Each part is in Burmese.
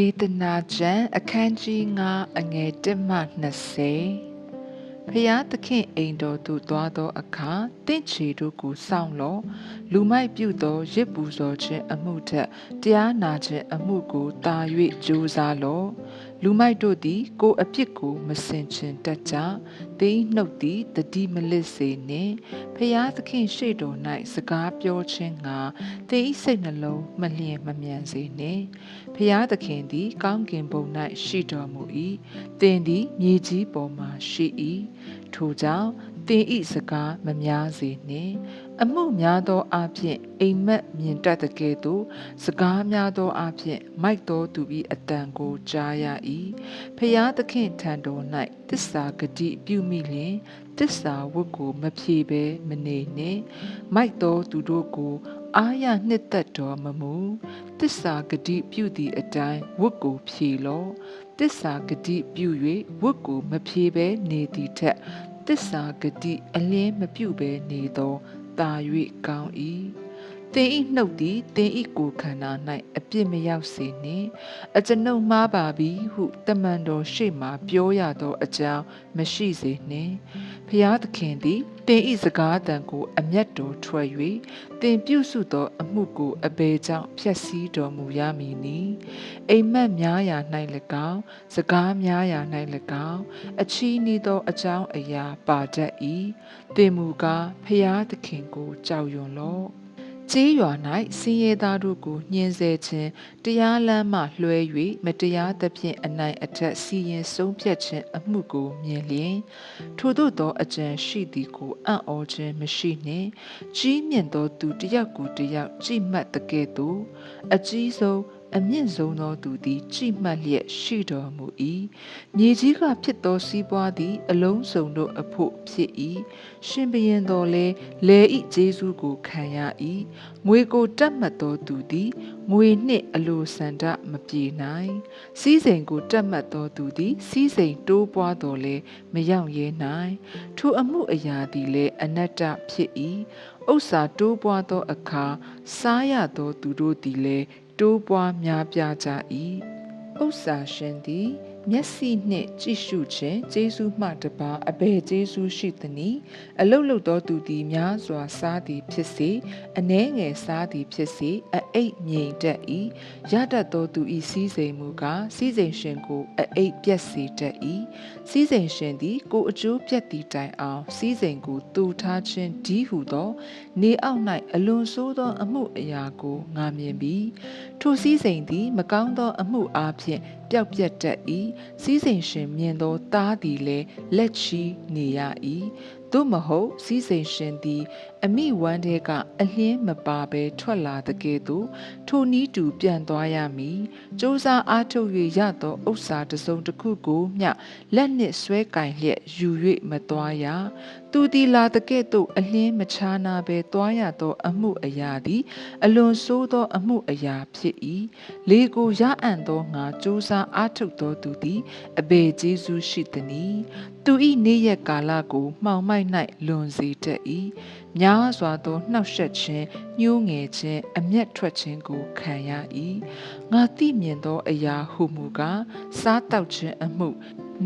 ဒေသနာကျမ်းအခန်းကြီး9အငယ်1မှ20ဖျားသခင်အိမ်တော်သို့သွားသောအခါတင့်ချီတို့ကိုစောင့်လောလူမိုက်ပြုသောရစ်ပူဇော်ခြင်းအမှုထက်တရားနာခြင်းအမှုကိုတာ၍ကြိုးစားလော လူမိုက်တို့သည် ကိုယ်အပြစ်ကိုမစင်ချင်တတ်ကြသိနှုတ်သည်တတိမလစ်စေနှင့်ဖျားသခင်ရှေ့တော်၌စကားပြောခြင်းငါသိစိတ်နှလုံးမလျင်မမြန်စေနှင့်ဖျားသခင်သည် ကောင်းကင်ဘုံ၌ရှိတော်မူ၏တင်သည်မြေကြီးပေါ်မှာရှိ၏ထိုကြောင့်တင်ဤစကားမများစေနှင့် အမှုများသောအဖြစ်အိမ်မက်မြင်တတ်တဲ့ကဲ့သို့စကားများသောအဖြစ်မိုက်တော်သူ၏အတန်ကိုကြားရ၏ဖျားသခင်ထံတော်၌တစ္ဆာဂတိပြုမိလျင်တစ္ဆာဝတ်ကိုမဖြေဘဲမနေနှင့်မိုက်တော်သူတို့ကိုအာရနှစ်သက်တော်မမူတစ္ဆာဂတိပြုသည့်အတိုင်းဝတ်ကိုဖြေလောတစ္ဆာဂတိပြု၍ဝတ်ကိုမဖြေဘဲနေသည်ထက်တစ္ဆာဂတိအလင်းမပြုဘဲနေသော တာ၍ကောင်း၏ သင်ဤနှုတ်သည်သင်ဤကိုယ်ခန္ဓာ၌အပြစ်မရောက်စေနှင့်အကျွန်ုပ်မှားပါပြီဟုတမန်တော်ရှေ့မှပြောရသောအကြောင်းမရှိစေနှင့်ဖျားသခင်သည်တင်ဤစကားတန်ကိုအမျက်တော်ထွက်၍တင်ပြုစုသောအမှုကိုအဘယ်ကြောင့်ဖျက်ဆီးတော်မူရမည်နည်းအိမ်မက်များရာ၌၎င်းစကားများရာ၌၎င်းအချီးနှီးသောအကြောင်းအရာပါတတ်၏တင်မူကားဖျားသခင်ကိုကြောက်ရွံ့လော့ ကျေးရွာ၌စင်ရသားတို့ကိုညှင်းဆဲခြင်းတရားလမ်းမှလွှဲ၍မတရားသဖြင့်အနိုင်အထက်စီရင်ဆုံးဖြတ်ခြင်းအမှုကိုမြင်လျင်ထို့သောသောအကြံရှိသည်ကိုအံ့ဩခြင်းမရှိနှင့်ကြီးမြင့်သောသူတယောက်ကိုတယောက်ကြိမှတ်တကဲ့သို့အကြီးဆုံး အမြင့်ဆုံးသောသူသည် ကြိမှတ်လျက်ရှိတော်မူ၏မြေကြီးကဖြစ်သောစီးပွားသည် အလုံးစုံတို့အဖို့ဖြစ်၏ရှင်ဘရင်တော်လဲလဲဤဂျေစုကိုခံရ၏ငွေကိုတတ်မှတ်သောသူသည်ငွေနှင့်အလိုဆန္ဒမပြေနိုင်စီးစိမ်ကိုတတ်မှတ်သောသူသည် စီးစိမ်တိုးပွားတော်လဲမရောက်ရဲနိုင်ထိုအမှုအရာသည်လည်းအနတ္တဖြစ်၏ဥစ္စာတိုးပွားသောအခါစားရသောသူတို့သည်လည်း တိုးပွားများပြားကြ၏ဥစ္စာရှင်သည် မျက်စိနှင့်ကြည့်ရှုခြင်းကျေးဇူးမှတပါအဘယ်ကျေးဇူးရှိသနည်းအလုတ်လုတ်သောသူသည်များစွာစားသည်ဖြစ်စေအနှဲငယ်စားသည်ဖြစ်စေအအိတ်မြိန်တတ်၏ရတတ်သောသူ၏စီးစိမ်မူကားစီးစိမ်ရှင်ကိုအအိတ်ပြက်စေတတ်၏စီးစိမ်ရှင်သည်ကိုအကျိုးပြက်သည့်တိုင်အောင်စီးစိမ်ကိုတူထားခြင်းဒီဟုသော နေအောက်၌အလွန်ဆိုးသော အမှုအရာကိုငာမြင်ပြီးထိုစည်းစိမ်သည် မကောင်းသောအမှုအားဖြင့် ပျောက်ပြတ်တတ်၏စည်းစိမ်ရှင်မြင်သောသားသည်လည်းလက်ချီနေရ၏ သို့မဟုတ်စည်းစိမ်ရှင်သည်အမိဝမ်းတဲကအလင်းမပါဘဲထွက်လာတဲ့ကဲ့သို့ထိုနီးတူပြန်သွားရမည်စ조사အားထုတ်၍ရသောဥစ္စာတစ်စုံတစ်ခုကိုမျှလက်နှင့်ဆွဲကင်လျက်ယူ၍မသွားရသူသည်လာတဲ့ကဲ့သို့အလင်းမချာနာဘဲသွားရသောအမှုအရာသည် အလွန်ဆိုးသောအမှုအရာဖြစ်၏လေကိုရအံ့သောငါစ조사အားထုတ်သောသူသည်အဘယ်ကျေးဇူးရှိသနည်းသူ၏နေ့ရက်ကာလကိုမှောင်မိုက်၌ လွန်စေတတ်၏များစွာသောနှောက်ယှက်ခြင်းညှိုးငယ်ခြင်းအမျက်ထွက်ခြင်းကိုခံရ၏ငါသိမြင်သောအရာဟုမူကားစားတောက်ခြင်းအမှု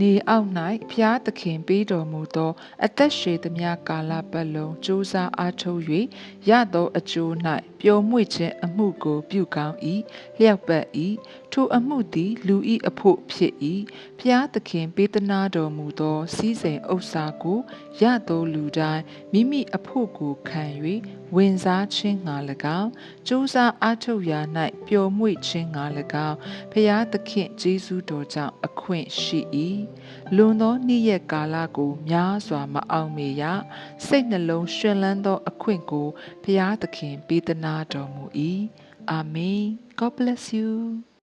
နေအောက်၌ဖျားသခင်ပေးတော်မူသော အသက်ရှည်သမျှကာလပတ်လုံးစ조사အားထုတ်၍ရသောအကျိုး၌ပျော်မွေ့ခြင်းအမှုကိုပြုကောင်း၏လျှောက်ပတ်၏ ထိုအမှုသည် လူဤအဖို့ဖြစ်၏ဖျားသခင်ပေးသနာတော်မူသောစီးစိမ်ဥစ္စာကိုရသောလူတိုင်းမိမိအဖို့ကိုခံ၍ဝင်စားခြင်းငါ၎င်းစ조사အားထုတ်ရာ၌ပျော်မွေ့ခြင်းငါ၎င်းဖျားသခင်ဂျေဇုတော်ကြောင့်အခွင့်ရှိ၏လွန်သောနေ့ရက်ကာလကိုများစွာမအောင်မေရစိတ်နှလုံးရှင်လန်းသောအခွင့်ကိုဖျားသခင်ပေးသနာတော်မူ၏အာမင် God bless you